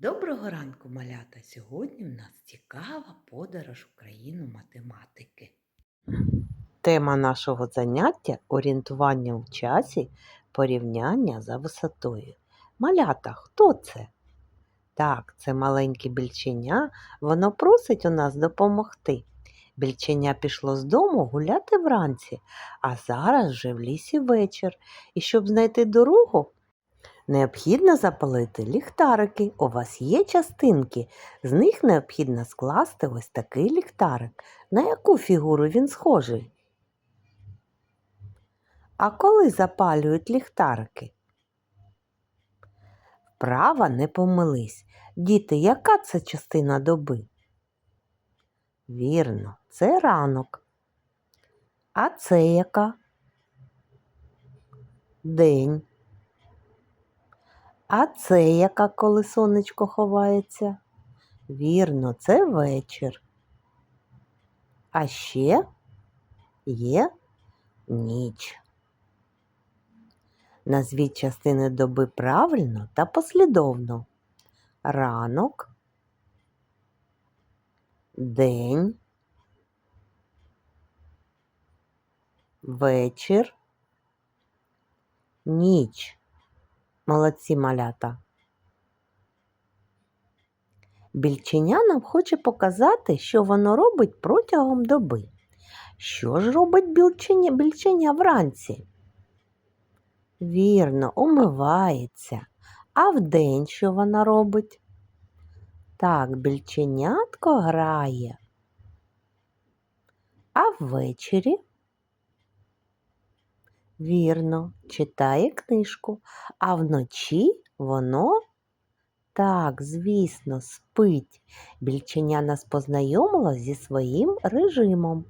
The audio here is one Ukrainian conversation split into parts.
Доброго ранку, малята! Сьогодні в нас цікава подорож в країну математики. Тема нашого заняття орієнтування в часі, порівняння за висотою. Малята, хто це? Так, це маленьке більченя, воно просить у нас допомогти. Більченя пішло з дому гуляти вранці, а зараз вже в лісі вечір. І щоб знайти дорогу, Необхідно запалити ліхтарики. У вас є частинки. З них необхідно скласти ось такий ліхтарик. На яку фігуру він схожий? А коли запалюють ліхтарики? Вправа не помились. Діти, яка це частина доби? Вірно, це ранок. А це яка? День. А це яка, коли сонечко ховається? Вірно, це вечір. А ще є ніч. Назвіть частини доби правильно та послідовно. Ранок, день, вечір, ніч. Молодці малята. Більченя нам хоче показати, що воно робить протягом доби. Що ж робить більченя, більченя вранці? Вірно, умивається. А вдень що вона робить? Так, більченятко грає. А ввечері Вірно, читає книжку, а вночі воно так, звісно, спить. Більченя нас познайомило зі своїм режимом.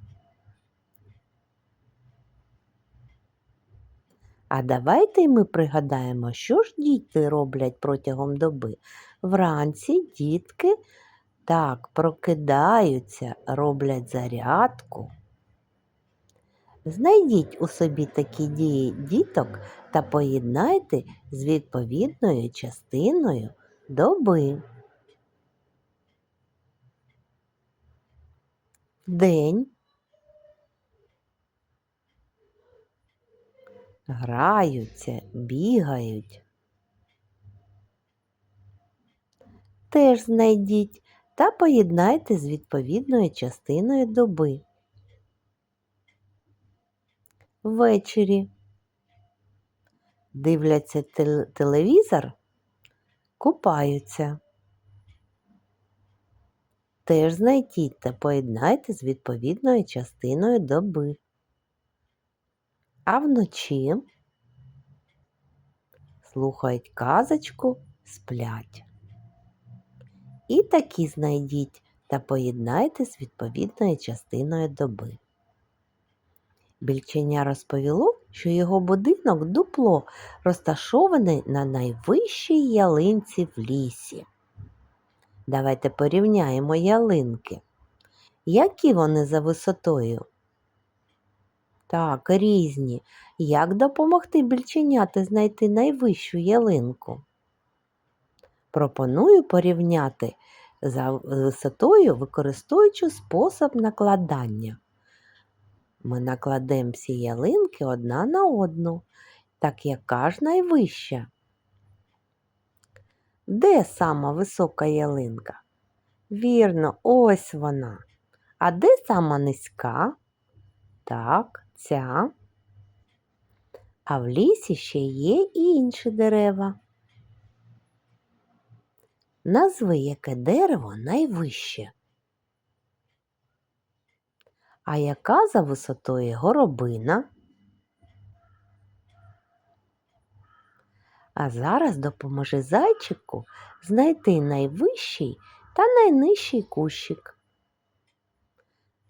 А давайте ми пригадаємо, що ж діти роблять протягом доби. Вранці дітки так прокидаються, роблять зарядку. Знайдіть у собі такі дії діток та поєднайте з відповідною частиною доби. День. Граються, бігають. Теж знайдіть та поєднайте з відповідною частиною доби. Ввечері дивляться телевізор, купаються. Теж знайдіть та поєднайте з відповідною частиною доби. А вночі слухають казочку, сплять. І такі знайдіть та поєднайте з відповідною частиною доби. Більченя розповіло, що його будинок дупло розташований на найвищій ялинці в лісі. Давайте порівняємо ялинки. Які вони за висотою? Так, різні. Як допомогти більченяти знайти найвищу ялинку? Пропоную порівняти за висотою, використовуючи спосіб накладання. Ми накладемо всі ялинки одна на одну, так яка ж найвища. Де сама висока ялинка? Вірно, ось вона. А де сама низька? Так, ця. А в лісі ще є і інші дерева. Назви яке дерево найвище. А яка за висотою горобина? А зараз допоможи зайчику знайти найвищий та найнижчий кущик.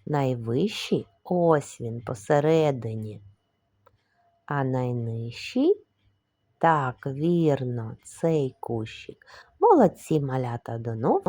Найвищий ось він посередині. А найнижчий так, вірно, цей кущик. Молодці малята до нового.